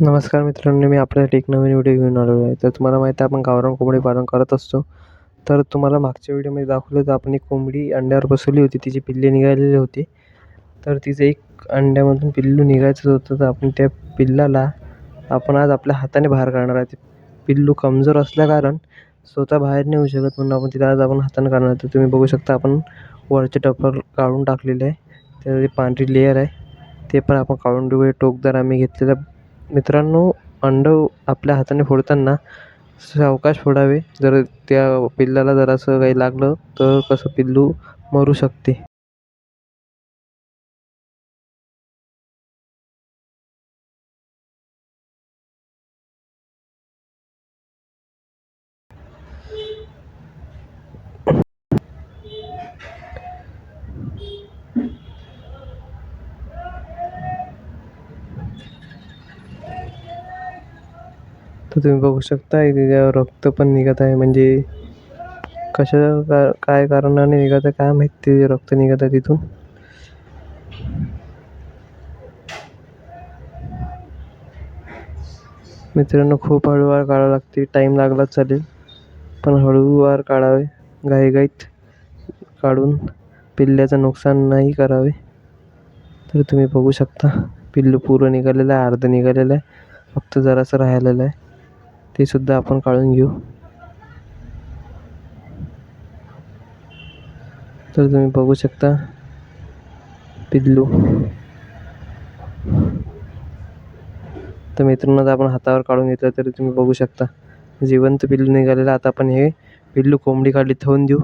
नमस्कार मित्रांनो मी आपल्यासाठी एक नवीन व्हिडिओ घेऊन आलेलो आहे. तर तुम्हाला माहिती आहे आपण गावरान कोंबडी पालन करत असतो. तर तुम्हाला मागच्या व्हिडिओमध्ये दाखवलं तर आपण एक कोंबडी अंड्यावर बसवली होती. तिची पिल्ले निघालेली होती. तर तिचं एक अंड्यामधून पिल्लू निघायचं होतं. तर आपण त्या पिल्लाला आपण आज आपल्या हाताने बाहेर काढणार आहे. ते पिल्लू कमजोर असल्याकारण स्वतः बाहेर नाही येऊ शकत म्हणून आपण तिला आज आपण हाताने काढणार तर तुम्ही बघू शकता आपण वरचे टपर काढून टाकलेले आहे. त्याची पांढरी लेअर आहे ते पण आपण काढून घेऊ टोकदार आम्ही घेतलेलं मित्रांनो अंडं आपल्या हाताने फोडताना सावकाश फोडावे. जर त्या पिल्लाला जरासं काही लागलं तर कसं पिल्लू मरू शकते. तर तुम्ही बघू शकता इथे रक्त पण निघत आहे म्हणजे कशा का काय कारणाने निघत आहे काय माहीत ते रक्त निघत आहे तिथून. मित्रांनो खूप हळूवार काढावं लागते टाईम लागला चालेल पण हळूवार काढावे घाईघाईत काढून पिल्ल्याचं नुकसान नाही करावे. तर तुम्ही बघू शकता पिल्लू पूर्ण निघालेलं आहे अर्धं निघालेलं आहे फक्त जरासं राहिलेलं आहे. ते सुद्धा आपण काढून घेऊ. तर तुम्ही बघू शकता पिल्लू. तर मित्रांनो आपण हातावर काढून घेतलं तरी तुम्ही बघू शकता जिवंत पिल्लू निघालेलं. आता आपण हे पिल्लू कोंबडी काढली ठेवून देऊ.